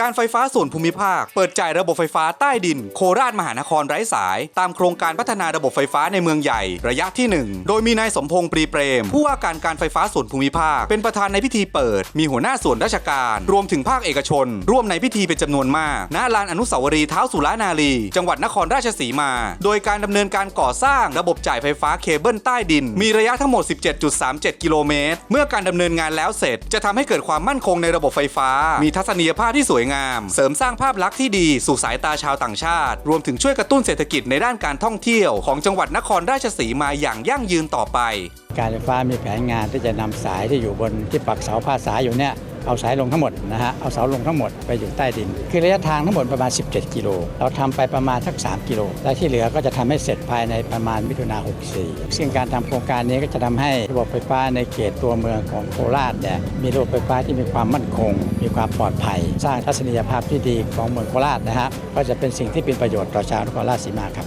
การไฟฟ้าส่วนภูมิภาค เปิดจ่ายระบบไฟฟ้าใต้ดิน โคราชมหานครไร้สาย ตามโครงการพัฒนาระบบไฟฟ้าในเมืองใหญ่ ระยะที่ 1 โดยมีนายสมพงษ์ปรีเปรม ผู้ว่าการการไฟฟ้าส่วนภูมิภาค เป็นประธานในพิธีเปิด มีหัวหน้าส่วนราชการ รวมถึงภาคเอกชน ร่วมในพิธีเป็นจำนวนมากณลานอนุสาวรีย์เท้าสุรานารี จังหวัดนครราชสีมา โดยการดำเนินการก่อสร้างระบบจ่ายไฟฟ้าเคเบิลใต้ดิน มีระยะทั้งหมด 17.37 กิโลเมตร เมื่อการดำเนินงานแล้วเสร็จ จะทำให้เกิดความมั่นคงในระบบไฟฟ้า มีทัศนียภาพที่สวยงาม เสริมสร้างภาพลักษณ์ที่ดีสู่สายตาชาวต่างชาติ รวมถึงช่วยกระตุ้นเศรษฐกิจในด้านการท่องเที่ยว ของจังหวัดนครราชสีมาอย่างยั่งยืนต่อไป การไฟฟ้ามีแผนงานที่จะนำสายที่อยู่บนที่ปักเสาผ้าสายอยู่เนี่ย เอาสายลงทั้งหมดนะฮะเอาเสาลงทั้งหมดไปอยู่ใต้ดิน คือระยะทางทั้งหมดประมาณ 17 กิโล เราทำไปประมาณสัก 3 กิโล และที่เหลือก็จะทำให้เสร็จภายในประมาณมิถุนา64 ซึ่งการทำโครงการนี้ก็จะทำให้ระบบไฟฟ้าในเขตตัวเมืองของโคราชเนี่ยมีระบบไฟฟ้าที่มีความมั่นคง มีความปลอดภัย สร้างทัศนียภาพที่ดีของเมืองโคราชนะฮะก็จะเป็นสิ่งที่เป็นประโยชน์ต่อชาวนครราชสีมาครับ